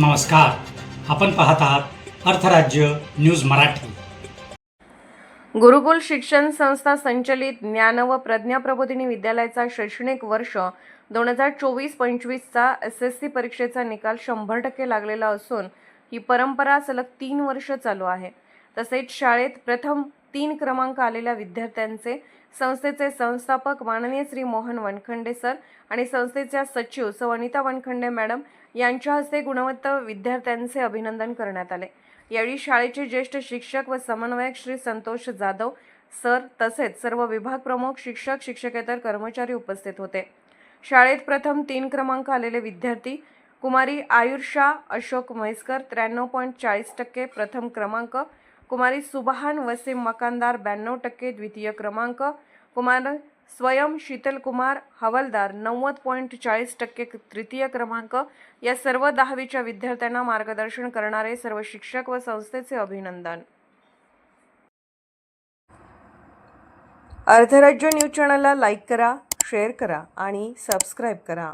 नमस्कार. आपण पाहत आहात अर्थराज्य न्यूज मराठी. गुरुकुल शिक्षण संस्था संचलित ज्ञान व प्रज्ञा प्रबोधिनी विद्यालयाचा शैक्षणिक वर्ष दोन हजार चोवीस पंचवीसचा एस एस सी परीक्षेचा निकाल शंभर टक्के लागलेला असून ही परंपरा सलग तीन वर्ष चालू आहे. तसेच शाळेत प्रथम तीन क्रमांक आलेल्या विद्यार्थ्यांचे संस्थेचे संस्थापक माननीय श्री मोहन वनखंडे सर आणि संस्थेच्या सचिव सौ अनिता वनखंडे मॅडम यांच्या हस्ते गुणवत्त विद्यार्थ्यांचे अभिनंदन करण्यात आले. यावेळी शाळेचे ज्येष्ठ शिक्षक व समन्वयक श्री संतोष जाधव सर तसेच सर्व विभाग प्रमुख शिक्षक शिक्षकेतर कर्मचारी उपस्थित होते. शाळेत प्रथम तीन क्रमांक आलेले विद्यार्थी कुमारी आयुर्षा अशोक म्हैसकर त्र्याण्णव पॉईंट चाळीस टक्के प्रथम क्रमांक कुमारी सुबहान वसीम मकानदार ब्याण्णव टक्के द्वितीय क्रमांक. कुमार स्वयं शीतलकुमार हवालदार नव्वद पॉईंट चाळीस टक्के तृतीय क्रमांक. या सर्व दहावीच्या विद्यार्थ्यांना मार्गदर्शन करणारे सर्व शिक्षक व संस्थेचे अभिनंदन. अर्धराज्य न्यूज चॅनलला लाईक करा शेअर करा आणि सबस्क्राईब करा.